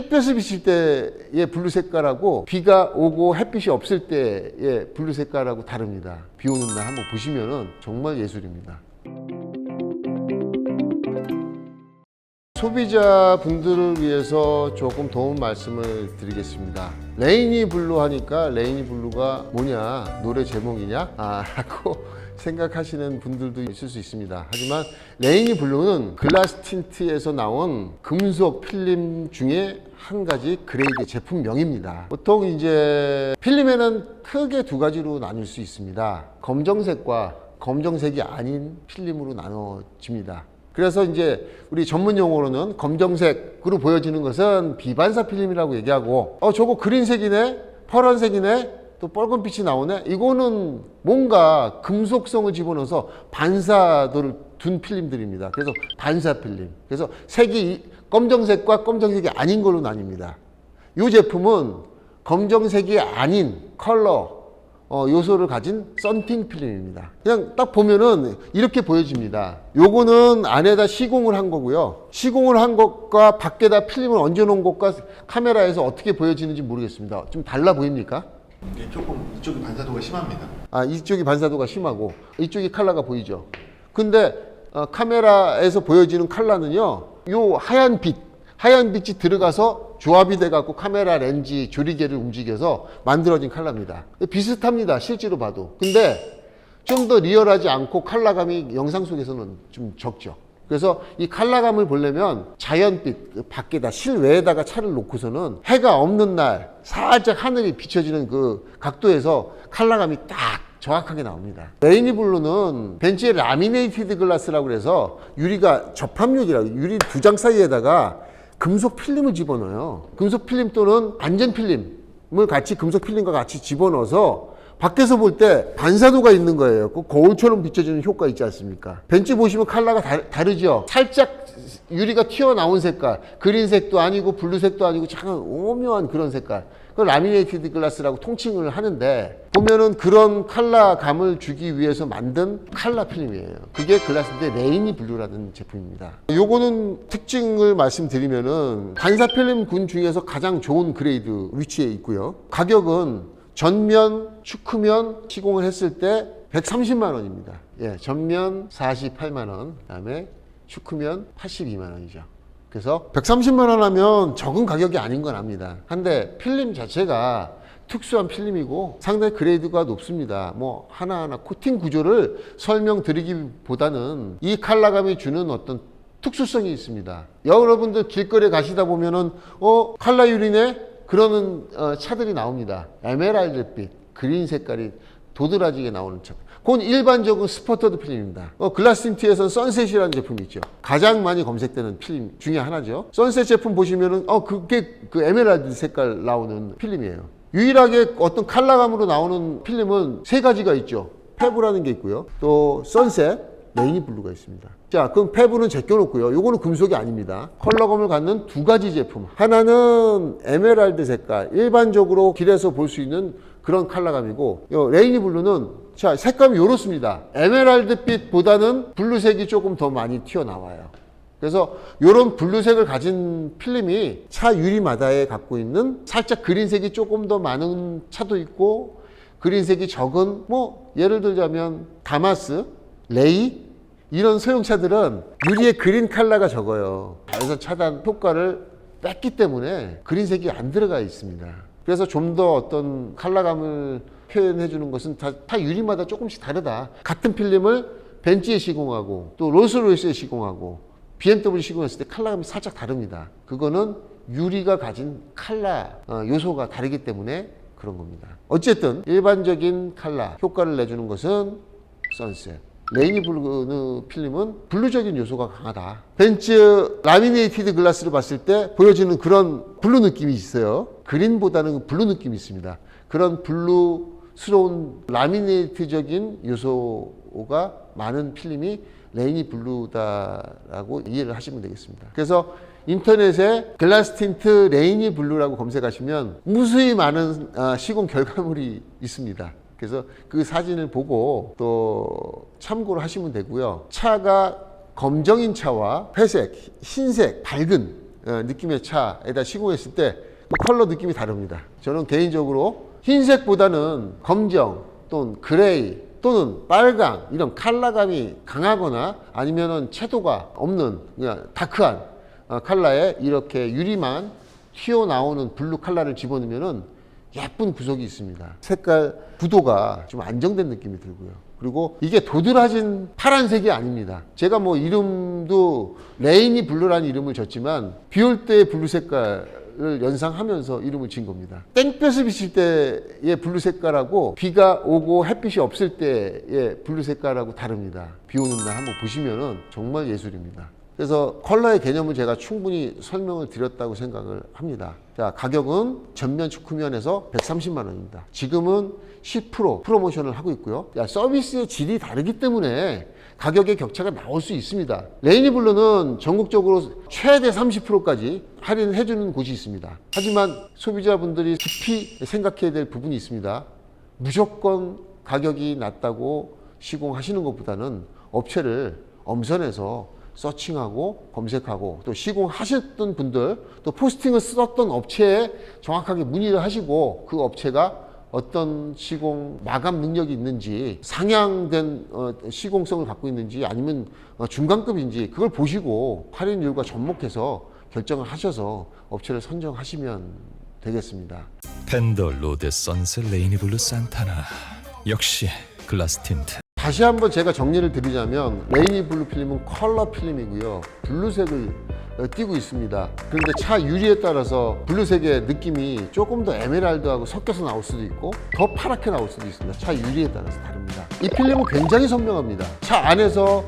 땡볕을 비칠 때의 블루 색깔하고 비가 오고 햇빛이 없을 때의 블루 색깔하고 다릅니다. 비 오는 날 한번 보시면은 정말 예술입니다. 소비자분들을 위해서 조금 도움 말씀을 드리겠습니다. 레이니 블루 하니까 레이니 블루가 뭐냐 노래 제목이냐 아 라고 생각하시는 분들도 있을 수 있습니다. 하지만 레이니 블루는 글라스 틴트에서 나온 금속 필름 중에 한 가지 그레이드 제품명입니다. 보통 이제 필름에는 크게 두 가지로 나눌 수 있습니다. 검정색과 검정색이 아닌 필름으로 나눠집니다. 그래서 이제 우리 전문 용어로는 검정색으로 보여지는 것은 비반사 필름이라고 얘기하고 어 저거 그린색이네 파란색이네 또 빨간 빛이 나오네 이거는 뭔가 금속성을 집어넣어서 반사도를 둔 필름들입니다 그래서 반사 필름 그래서 색이 이- 검정색과 검정색이 아닌 걸로 나뉩니다 이 제품은 검정색이 아닌 컬러 어, 요소를 가진 썬팅 필름입니다. 그냥 딱 보면은 이렇게 보여집니다. 요거는 안에다 시공을 한 거고요. 시공을 한 것과 밖에다 필름을 얹어 놓은 것과 카메라에서 어떻게 보여지는지 모르겠습니다. 좀 달라 보입니까? 이게 조금 이쪽이 반사도가 심합니다. 아, 이쪽이 반사도가 심하고 이쪽이 컬러가 보이죠. 근데 어, 카메라에서 보여지는 컬러는요. 요 하얀 빛, 하얀 빛이 들어가서 조합이 돼 갖고 카메라 렌즈 조리개를 움직여서 만들어진 컬러입니다. 비슷합니다. 실제로 봐도. 근데 좀 더 리얼하지 않고 컬러감이 영상 속에서는 좀 적죠. 그래서 이 컬러감을 보려면 자연빛 그 밖에다 실외에다가 차를 놓고서는 해가 없는 날 살짝 하늘이 비춰지는 그 각도에서 컬러감이 딱 정확하게 나옵니다. 레이니 블루는 벤츠의 라미네이티드 글라스라고 그래서 유리가 접합력이라고 유리 두 장 사이에다가 금속 필름을 집어넣어요. 금속 필름 또는 안전 필름을 같이 금속 필름과 같이 집어넣어서 밖에서 볼 때 반사도가 있는 거예요. 그 거울처럼 비춰지는 효과 있지 않습니까? 벤츠 보시면 컬러가 다, 르죠 살짝 유리가 튀어나온 색깔, 그린색도 아니고 블루색도 아니고 잠깐 오묘한 그런 색깔. 그 라미네이티드 글라스라고 통칭을 하는데 보면은 그런 컬러감을 주기 위해서 만든 컬러 필름이에요. 그게 글라스인데 레이니 블루라는 제품입니다. 요거는 특징을 말씀드리면은 반사 필름 군 중에서 가장 좋은 그레이드 위치에 있고요. 가격은 전면, 축후면 시공을 했을 때 130만 원입니다. 예, 전면 48만 원, 그다음에 축후면 82만 원이죠. 그래서 130만 원 하면 적은 가격이 아닌 건 압니다. 한데 필름 자체가 특수한 필름이고 상당히 그레이드가 높습니다. 뭐 하나하나 코팅 구조를 설명드리기보다는 이 컬러감이 주는 어떤 특수성이 있습니다. 여러분들 길거리에 가시다 보면은 어 컬러 유리네 그러는 어, 차들이 나옵니다. 에메랄드빛, 그린 색깔이 도드라지게 나오는 차. 그건 일반적인 스포터드 필름입니다. 어, 글라스틴트에서는 선셋이라는 제품이 있죠. 가장 많이 검색되는 필름 중에 하나죠. 선셋 제품 보시면은 어 그게 그 에메랄드 색깔 나오는 필름이에요. 유일하게 어떤 컬러감으로 나오는 필름은 세 가지가 있죠. 페브라는 게 있고요. 또 선셋, 레이니 블루가 있습니다. 자, 그럼 페브는 제껴놓고요. 요거는 금속이 아닙니다. 컬러감을 갖는 두 가지 제품. 하나는 에메랄드 색깔, 일반적으로 길에서 볼 수 있는 그런 컬러감이고, 요 레이니 블루는 자 색감이 요렇습니다. 에메랄드빛보다는 블루색이 조금 더 많이 튀어나와요. 그래서 이런 블루색을 가진 필름이 차 유리마다에 갖고 있는 살짝 그린색이 조금 더 많은 차도 있고 그린색이 적은 뭐 예를 들자면 다마스, 레이 이런 소형차들은 유리에 그린 컬러가 적어요. 자외선 차단 효과를 뺐기 때문에 그린색이 안 들어가 있습니다. 그래서 좀 더 어떤 컬러감을 표현해 주는 것은 다, 다 유리마다 조금씩 다르다. 같은 필름을 벤츠에 시공하고 또 롤스로이스에 시공하고 BMW 시공했을 때 컬러감이 살짝 다릅니다. 그거는 유리가 가진 컬러 어, 요소가 다르기 때문에 그런 겁니다. 어쨌든 일반적인 컬러 효과를 내주는 것은 선셋. 레이니 블루 필름은 블루적인 요소가 강하다. 벤츠 라미네이티드 글라스를 봤을 때 보여지는 그런 블루 느낌이 있어요. 그린보다는 블루 느낌이 있습니다. 그런 블루스러운 라미네이트적인 요소가 많은 필름이 레이니 블루다라고 이해를 하시면 되겠습니다. 그래서 인터넷에 글라스 틴트 레이니 블루라고 검색하시면 무수히 많은 아, 시공 결과물이 있습니다. 그래서 그 사진을 보고 또 참고를 하시면 되고요. 차가 검정인 차와 회색, 흰색, 밝은 어, 느낌의 차에다 시공했을 때 그 컬러 느낌이 다릅니다. 저는 개인적으로 흰색보다는 검정 또는 그레이 또는 빨강 이런 컬러감이 강하거나 아니면은 채도가 없는 그냥 다크한 어, 컬러에 이렇게 유리만 튀어나오는 블루 컬러를 집어넣으면은 예쁜 구석이 있습니다. 색깔 구도가 좀 안정된 느낌이 들고요. 그리고 이게 도드라진 파란색이 아닙니다. 제가 뭐 이름도 레이니 블루라는 이름을 줬지만 비 올 때 블루 색깔을 연상하면서 이름을 지은 겁니다. 땡볕을 비칠 때의 블루 색깔하고 비가 오고 햇빛이 없을 때의 블루 색깔하고 다릅니다. 비 오는 날 한번 보시면은 정말 예술입니다. 그래서 컬러의 개념은 제가 충분히 설명을 드렸다고 생각을 합니다. 자, 가격은 전면 축구면에서 130만 원입니다. 지금은 10% 프로모션을 하고 있고요. 야, 서비스의 질이 다르기 때문에 가격의 격차가 나올 수 있습니다. 레이니블루는 전국적으로 최대 30%까지 할인해 주는 곳이 있습니다. 하지만 소비자분들이 깊이 생각해야 될 부분이 있습니다. 무조건 가격이 낮다고 시공하시는 것보다는 업체를 엄선해서 서칭하고 검색하고 또 시공하셨던 분들 또 포스팅을 썼던 업체에 정확하게 문의를 하시고 그 업체가 어떤 시공 마감 능력이 있는지 상향된 어, 시공성을 갖고 있는지 아니면 어, 중간급인지 그걸 보시고 할인율과 접목해서 결정을 하셔서 업체를 선정하시면 되겠습니다. 펜더 로드 선셋 레이니블루 산타나 역시 글라스 틴트 다시 한번 제가 정리를 드리자면 레이니 블루 필름은 컬러 필름이고요. 블루색을 어, 띄고 있습니다. 그런데 차 유리에 따라서 블루색의 느낌이 조금 더 에메랄드하고 섞여서 나올 수도 있고 더 파랗게 나올 수도 있습니다. 차 유리에 따라서 다릅니다. 이 필름은 굉장히 선명합니다. 차 안에서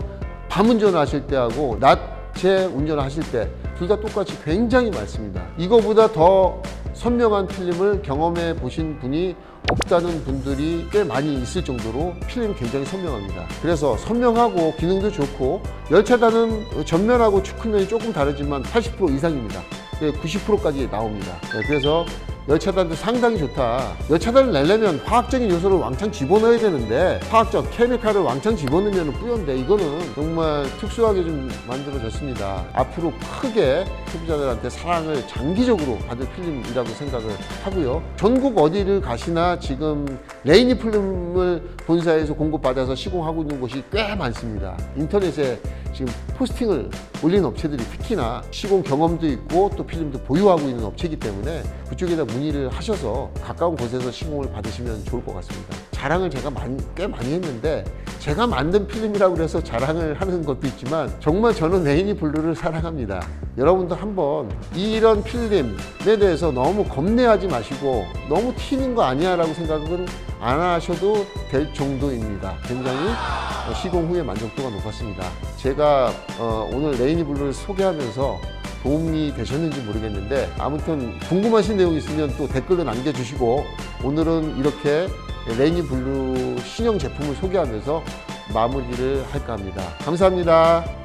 밤 운전을 하실 때하고 낮에 운전을 하실 때 둘 다 똑같이 굉장히 맑습니다. 이거보다 더 선명한 필름을 경험해 보신 분이 없다는 분들이 꽤 많이 있을 정도로 필름이 굉장히 선명합니다. 그래서 선명하고 기능도 좋고 열차단은 전면하고 측면이 조금 다르지만 80% 이상입니다. 90%까지 나옵니다. 네, 그래서 열차단도 상당히 좋다. 열차단을 내려면 화학적인 요소를 왕창 집어넣어야 되는데 화학적 케미칼을 왕창 집어넣으면 뿌연데 이거는 정말 특수하게 좀 만들어졌습니다. 앞으로 크게 소비자들한테 사랑을 장기적으로 받을 필름이라고 생각을 하고요. 전국 어디를 가시나 지금 레이니 필름을 본사에서 공급받아서 시공하고 있는 곳이 꽤 많습니다. 인터넷에 지금 포스팅을 올리는 업체들이 특히나 시공 경험도 있고 또 필름도 보유하고 있는 업체이기 때문에 그쪽에다 문의를 하셔서 가까운 곳에서 시공을 받으시면 좋을 것 같습니다. 자랑을 제가 많이, 꽤 많이 했는데 제가 만든 필름이라고 그래서 자랑을 하는 것도 있지만 정말 저는 레이니 블루를 사랑합니다. 여러분도 한번 이런 필름에 대해서 너무 겁내하지 마시고 너무 튀는 거 아니야 라고 생각은 안 하셔도 될 정도입니다. 굉장히 어, 시공 후에 만족도가 높았습니다. 제가 어, 오늘 레이니 블루를 소개하면서 도움이 되셨는지 모르겠는데 아무튼 궁금하신 내용 있으면 또 댓글로 남겨주시고 오늘은 이렇게 레이니 블루 신형 제품을 소개하면서 마무리를 할까 합니다. 감사합니다.